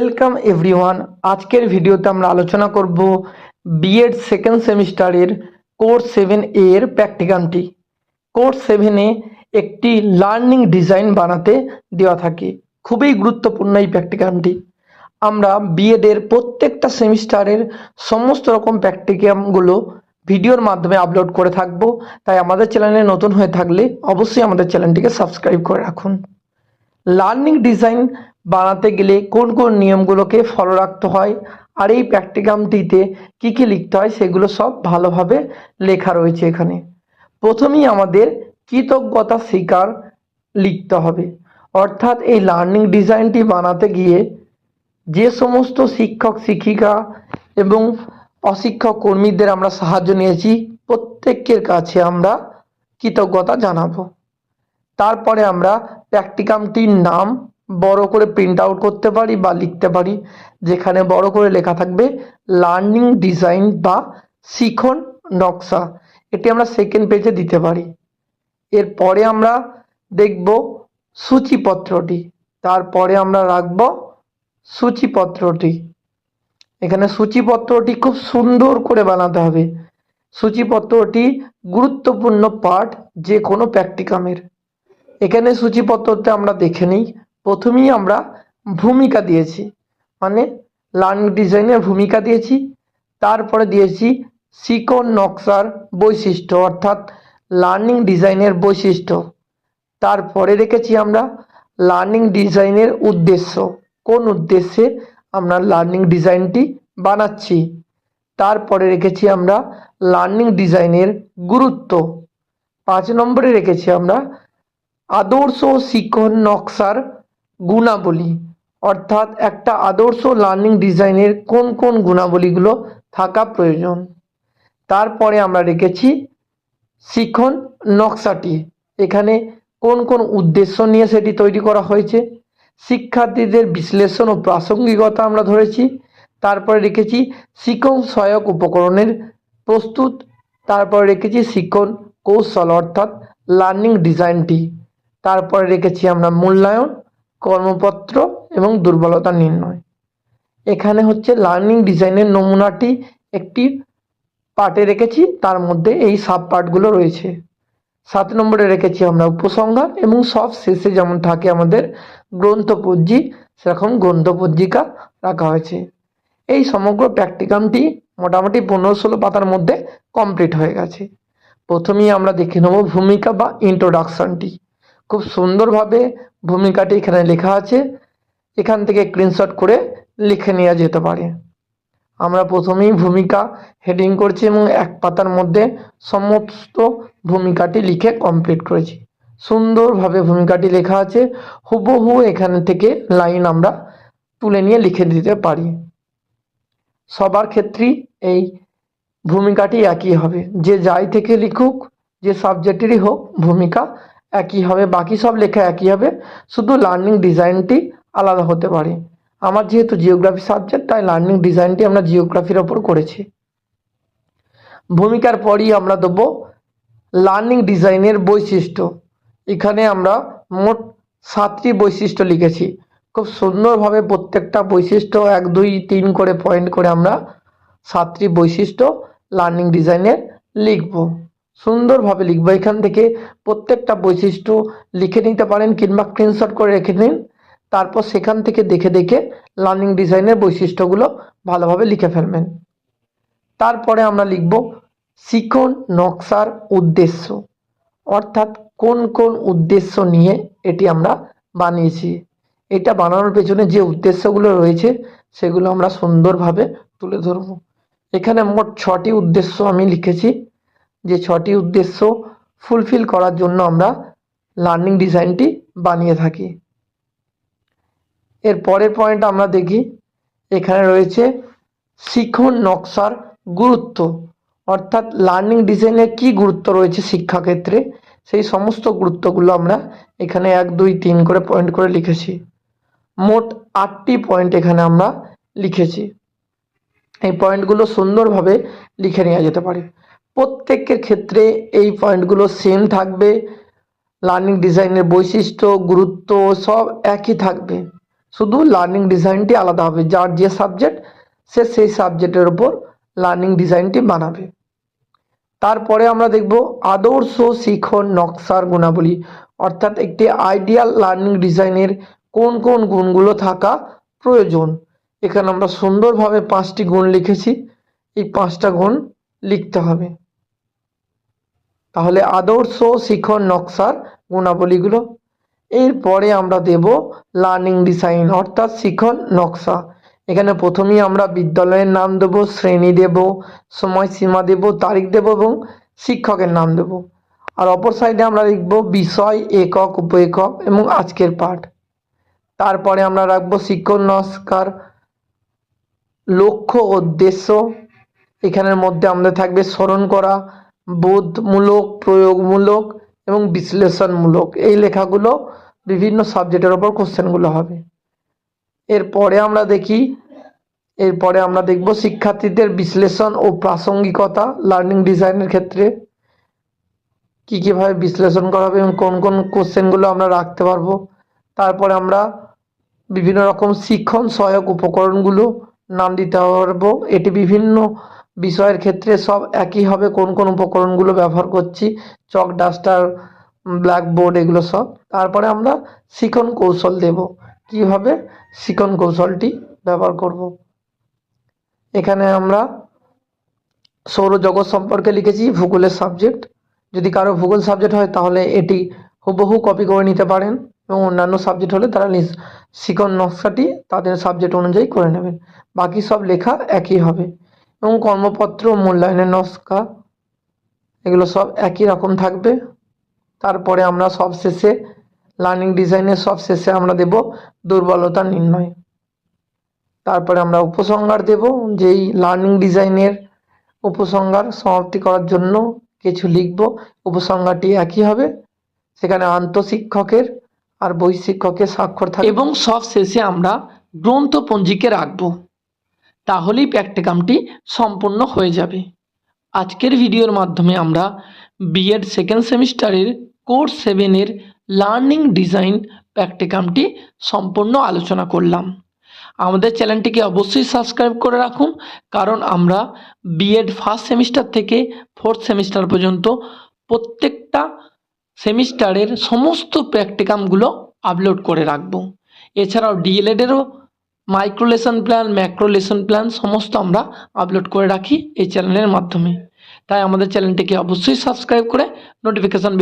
Welcome everyone আজকের ভিডিওতে আমরা আলোচনা করব বিএড সেকেন্ড সেমিস্টারের কোর্স সেভেন এর প্র্যাকটিকামটি কোর্স সেভেনে একটি লার্নিং ডিজাইন বানাতে দেওয়া থাকে। খুবই গুরুত্বপূর্ণ এই প্র্যাকটিকামটি আমরা বিএডের প্রত্যেকটা সেমিস্টারের সমস্ত রকম প্র্যাকটিকামগুলো ভিডিওর মাধ্যমে আপলোড করে থাকব। তাই আমাদের চ্যানেলে নতুন হয়ে থাকলে অবশ্যই আমাদের চ্যানেলটিকে সাবস্ক্রাইব করে রাখুন। লার্নিং ডিজাইন বানাতে গেলে কোন কোন নিয়মগুলোকে ফলো রাখতে হয় আর এই প্র্যাকটিকামটিতে কি কি লিখতে হয় সেগুলো সব ভালোভাবে লেখা রয়েছে এখানে। প্রথমেই আমাদের কৃতজ্ঞতা স্বীকার লিখতে হবে। অর্থাৎ এই লার্নিং ডিজাইনটি বানাতে গিয়ে যে সমস্ত শিক্ষক, শিক্ষিকা এবং অশিক্ষক কর্মীদের আমরা সাহায্য নিয়েছি, প্রত্যেকের কাছে আমরা কৃতজ্ঞতা জানাব। তারপরে আমরা প্র্যাকটিকামটির নাম বড় করে প্রিন্ট আউট করতে পারি বা লিখতে পারি, যেখানে বড় করে লেখা থাকবে লার্নিং ডিজাইন বা শিখন নকশা। এটি আমরা সেকেন্ড পেজে দিতে পারি। এরপরে আমরা দেখব সূচিপত্রটি। তারপরে আমরা রাখব সূচিপত্রটি। এখানে সূচিপত্রটি খুব সুন্দর করে বানাতে হবে। সূচিপত্রটি গুরুত্বপূর্ণ পার্ট যে কোনো প্র্যাকটিকামের এখানে সূচিপত্রতে আমরা দেখে নিই। প্রথমেই আমরা ভূমিকা দিয়েছি মানে লার্নিং ডিজাইনের ভূমিকা দিয়েছি, তারপরে দিয়েছি শিকন নকশার বৈশিষ্ট্য, অর্থাৎ লার্নিং ডিজাইনের বৈশিষ্ট্য। তারপরে রেখেছি আমরা লার্নিং ডিজাইনের উদ্দেশ্য, কোন উদ্দেশ্যে আমরা লার্নিং ডিজাইনটি বানাচ্ছি। তারপরে রেখেছি আমরা লার্নিং ডিজাইনের গুরুত্ব। পাঁচ নম্বরে রেখেছি আমরা আদর্শ শিক্ষণ নকশার গুণাবলী। অর্থাৎ একটা আদর্শ লার্নিং ডিজাইনের কোন কোন গুণাবলীগুলো থাকা প্রয়োজন। তারপরে আমরা রেখেছি শিখন নকশাটি। এখানে কোন কোন উদ্দেশ্য নিয়ে সেটি তৈরি করা হয়েছে। শিক্ষার্থীদের বিশ্লেষণ ও প্রাসঙ্গিকতা আমরা ধরেছি। তারপরে রেখেছি শিক্ষণ সহায়ক উপকরণের প্রস্তুত। তারপরে রেখেছি শিক্ষণ কৌশল, অর্থাৎ লার্নিং ডিজাইনটি তারপরে রেখেছি আমরা মূল্যায়ন। কর্মপত্র এবং দুর্বলতা নির্ণয়। এখানে হচ্ছে লার্নিং ডিজাইনের নমুনাটি একটি পার্টে রেখেছি, তার মধ্যে এই সাব পার্টগুলো রয়েছে। সাত নম্বরে রেখেছি আমরা উপসংহার এবং সব শেষে যেমন থাকে আমাদের গ্রন্থপঞ্জি সেরকম গ্রন্থপঞ্জিকা রাখা হয়েছে। এই সমগ্র প্র্যাকটিকামটি মোটামুটি পনেরো ষোলো পাতার মধ্যে কমপ্লিট হয়ে গেছে। প্রথমেই আমরা দেখে নেব ভূমিকা বা ইন্ট্রোডাকশনটি খুব সুন্দরভাবে ভূমিকাটি এখানে লেখা আছে। এখান থেকে স্ক্রিনশট করে লিখে নেওয়া যেতে পারে। আমরা প্রথমেই ভূমিকা হেডিং করছি এবং এক পাতার মধ্যে সমস্ত ভূমিকাটি লিখে কমপ্লিট করেছি। সুন্দরভাবে ভূমিকাটি লেখা আছে। হুবহু এখান থেকে লাইন আমরা তুলে নিয়ে লিখে দিতে পারি। সবার ক্ষেত্রেই এই ভূমিকাটি একই হবে। যে যাই থেকে লিখুক, যে সাবজেক্টেরই হোক, ভূমিকা একই হবে, বাকি সব লেখা একই হবে। শুধু লার্নিং ডিজাইনটি আলাদা হতে পারে। আমার যেহেতু জিওগ্রাফি সাবজেক্ট তাই লার্নিং ডিজাইনটি আমরা জিওগ্রাফির ওপর করেছি। ভূমিকার পরই আমরা দেবো লার্নিং ডিজাইনের বৈশিষ্ট্য। এখানে আমরা মোট সাতটি বৈশিষ্ট্য লিখেছি। খুব সুন্দরভাবে প্রত্যেকটা বৈশিষ্ট্য এক, দুই, তিন করে পয়েন্ট করে আমরা সাতটি বৈশিষ্ট্য লার্নিং ডিজাইনের লিখব। সুন্দরভাবে লিখব। এখান থেকে প্রত্যেকটা বৈশিষ্ট্য লিখে নিতে পারেন কিংবা স্ক্রিনশট করে রেখে নিন তারপর সেখান থেকে দেখে দেখে লার্নিং ডিজাইনের বৈশিষ্ট্যগুলো ভালোভাবে লিখে ফেলবেন। তারপরে আমরা লিখব শিখন নকশার উদ্দেশ্য। অর্থাৎ কোন কোন উদ্দেশ্য নিয়ে এটি আমরা বানিয়েছি। এটা বানানোর পেছনে যে উদ্দেশ্যগুলো রয়েছে, সেগুলো আমরা সুন্দরভাবে তুলে ধরব। এখানে মোট ছটি উদ্দেশ্য আমি লিখেছি। যে ছটি উদ্দেশ্য ফুলফিল করার জন্য আমরা লার্নিং ডিজাইনটি বানিয়ে থাকি। এর পরের পয়েন্ট আমরা দেখি, এখানে রয়েছে শিখন নকশার গুরুত্ব। অর্থাৎ লার্নিং ডিজাইনের কি গুরুত্ব রয়েছে শিক্ষাক্ষেত্রে? সেই সমস্ত গুরুত্বগুলো আমরা এখানে এক, দুই, তিন করে পয়েন্ট করে লিখেছি। মোট আটটি পয়েন্ট এখানে আমরা লিখেছি। এই পয়েন্টগুলো সুন্দরভাবে লিখে নেওয়া যেতে পারে। প্রত্যেকের ক্ষেত্রে এই পয়েন্টগুলো সেম থাকবে। লার্নিং ডিজাইনের বৈশিষ্ট্য, গুরুত্ব সব একই থাকবে। শুধু লার্নিং ডিজাইনটি আলাদা হবে। যার যে সাবজেক্ট সে সেই সাবজেক্টের উপর লার্নিং ডিজাইনটি বানাবে। তারপরে আমরা দেখব আদর্শ শিখন নকশার গুণাবলী। অর্থাৎ একটি আইডিয়াল লার্নিং ডিজাইনের কোন কোন গুণগুলো থাকা প্রয়োজন। এখানে আমরা সুন্দরভাবে পাঁচটি গুণ লিখেছি। এই পাঁচটা গুণ লিখতে হবে। তাহলে আদর্শ শিখন নকশার গুণাবলীগুলো। এরপরে আমরা দেব লার্নিং ডিজাইন অর্থাৎ শিখন নকশা। এখানে প্রথমেই আমরা বিদ্যালয়ের নাম দেব, শ্রেণি দেব, সময়সীমা দেব, তারিখ দেব এবং শিক্ষকের নাম দেব। আর অপর সাইডে আমরা লিখব বিষয়, একক উপ একক এবং আজকের পাঠ। তারপরে আমরা রাখব শিক্ষণ নমস্কার লক্ষ্য, উদ্দেশ্য এখানের মধ্যে আমাদের থাকবে স্মরণ করা, বোধমূলক, প্রয়োগমূলক এবং বিশ্লেষণমূলক। এই লেখাগুলো বিভিন্ন সাবজেক্টের ওপর কোশ্চেনগুলো হবে। এরপরে আমরা দেখি, এরপরে আমরা দেখব শিক্ষার্থীদের বিশ্লেষণ ও প্রাসঙ্গিকতা লার্নিং ডিজাইনের ক্ষেত্রে। কী কীভাবে বিশ্লেষণ করা হবে এবং কোন কোন কোশ্চেনগুলো আমরা রাখতে পারব। তারপরে আমরা বিভিন্ন রকম শিক্ষণ সহায়ক উপকরণগুলো নাম দিতে পারব। এটি বিভিন্ন বিষয়ের ক্ষেত্রে সব একই হবে, কোন কোন উপকরণগুলো ব্যবহার করছি, চক, ডাস্টার, ব্ল্যাকবোর্ড এগুলো সব। তারপরে আমরা শিখন কৌশল দেব। কীভাবে শিখন কৌশলটি ব্যবহার করব? এখানে আমরা সৌরজগৎ সম্পর্কে লিখেছি, ভূগোলের সাবজেক্ট যদি কারও ভূগোল সাবজেক্ট হয়, তাহলে এটি হুবহু কপি করে নিতে পারেন এবং অন্যান্য সাবজেক্ট হলে তারা নিজ শিখন নকশাটি তাদের সাবজেক্ট অনুযায়ী করে নেবেন। বাকি সব লেখা একই হবে। এবং কর্মপত্র, মূল্যায়নের নকশা এগুলো সব একই রকম থাকবে। তারপরে আমরা সব শেষে লার্নিং ডিজাইনের সব শেষে আমরা দেব দুর্বলতা নির্ণয়। তারপরে আমরা উপসংহার দেব, যেই লার্নিং ডিজাইনের উপসংহার সমাপ্তি করার জন্য কিছু লিখব, উপসংহারটি একই হবে। সেখানে আন্তঃশিক্ষকের আর বহিঃশিক্ষকের স্বাক্ষর থাকবে। এবং সব শেষে আমরা গ্রন্থপঞ্জিকে রাখব। তাহলেই প্র্যাকটিকামটি সম্পূর্ণ হয়ে যাবে। আজকের ভিডিওর মাধ্যমে আমরা বিএড সেকেন্ড সেমিস্টারের কোর্স সেভেনের লার্নিং ডিজাইন প্র্যাকটিকামটি সম্পূর্ণ আলোচনা করলাম। আমাদের চ্যানেলটিকে অবশ্যই সাবস্ক্রাইব করে রাখুন, কারণ আমরা বিএড ফার্স্ট সেমিস্টার থেকে ফোর্থ সেমিস্টার পর্যন্ত প্রত্যেকটা সেমিস্টারের সমস্ত প্র্যাকটিকামগুলো আপলোড করে রাখব। এছাড়াও ডিএলএডেরও micro lesson plan macro lesson plan সমস্ত আমরা আপলোড করে রাখি এই চ্যানেলের মাধ্যমে। তাই আমাদের চ্যানেলটিকে অবশ্যই সাবস্ক্রাইব করে নোটিফিকেশান